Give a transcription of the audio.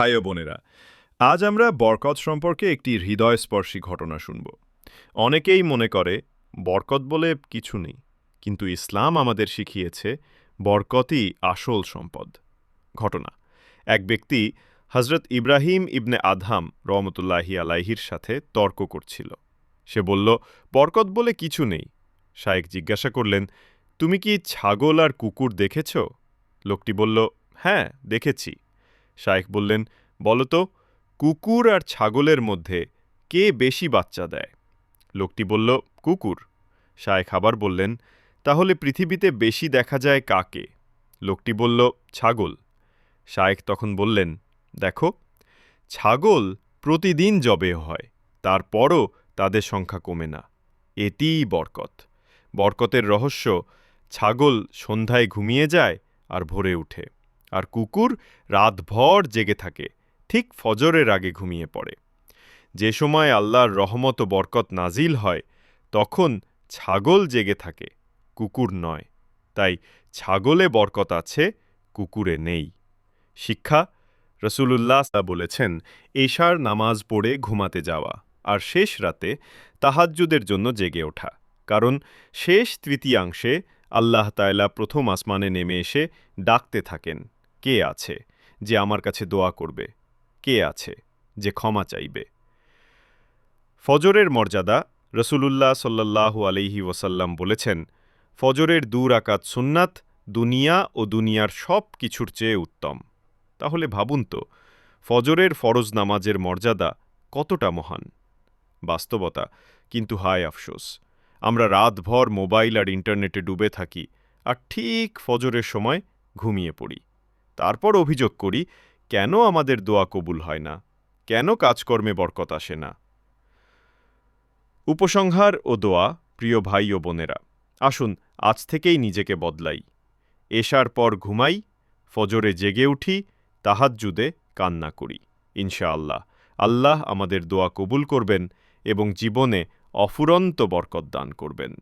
ভাই ও বোনেরা, আজ আমরা বরকত সম্পর্কে একটি হৃদয়স্পর্শী ঘটনা শুনব। অনেকেই মনে করে, বরকত বলে কিছু নেই, কিন্তু ইসলাম আমাদের শিখিয়েছে বরকতই আসল সম্পদ। ঘটনা, এক ব্যক্তি হজরত ইব্রাহিম ইবনে আধাম রহমতুল্লাহি আলাইহির সাথে তর্ক করছিল। সে বলল, বরকত বলে কিছু নেই। শায়েক জিজ্ঞাসা করলেন, তুমি কি ছাগল আর কুকুর দেখেছ? লোকটি বলল হ্যাঁ দেখেছি। শায়েখ বললেন বলতো কুকুর আর ছাগলের মধ্যে কে বেশি বাচ্চা দেয়? লোকটি বলল, কুকুর। শায়েখ আবার বললেন, তাহলে পৃথিবীতে বেশি দেখা যায় কাকে? লোকটি বলল, ছাগল। শায়েখ তখন বললেন, দেখো, ছাগল প্রতিদিন জবে হয়, তারপরও তাদের সংখ্যা কমে না। এটিই বরকত। বরকতের রহস্য, ছাগল সন্ধ্যায় ঘুমিয়ে যায় আর ভোরে উঠে। আর কুকুর রাতভর জেগে থাকে, ঠিক ফজরের আগে ঘুমিয়ে পড়ে। যে সময় আল্লাহর রহমত ও বরকত নাজিল হয়, তখন ছাগল জেগে থাকে, কুকুর নয়। তাই ছাগলে বরকত আছে, কুকুরে নেই। শিক্ষা, রসুলুল্লাহ বলেছেন, এশার নামাজ পড়ে ঘুমাতে যাওয়া আর শেষ রাতে তাহাজ্জুদের জন্য জেগে ওঠা, কারণ শেষ তৃতীয়াংশে আল্লাহ তায়লা প্রথম আসমানে নেমে এসে ডাকতে থাকেন। কে আছে যে আমার কাছে দোয়া করবে? কে আছে যে ক্ষমা চাইবে? ফজরের মর্যাদা রসুলুল্লাহ সাল্লাল্লাহু আলহি ওসাল্লাম বলেছেন, ফজরের দু রাকাত সুন্নাত দুনিয়া ও দুনিয়ার সব কিছুর চেয়ে উত্তম। তাহলে ভাবুন তো, ফজরের ফরজ নামাজের মর্যাদা কতটা মহান? বাস্তবতা কিন্তু হায় আফসোস, আমরা রাতভর মোবাইল আর ইন্টারনেটে ডুবে থাকি আর ঠিক ফজরের সময় ঘুমিয়ে পড়ি। তারপর অভিযোগ করি, কেন আমাদের দোয়া কবুল হয় না? কেন কাজকর্মে বরকত আসে না? উপসংহার ও দোয়া, প্রিয় ভাই ও বোনেরা, আসুন আজ থেকেই নিজেকে বদলাই। এশার পর ঘুমাই, ফজরে জেগে উঠি, তাহাজ্জুদে কান্না করি, ইনশাআল্লাহ। আল্লাহ আমাদের দোয়া কবুল করবেন এবং জীবনে অফুরন্ত বরকত দান করবেন।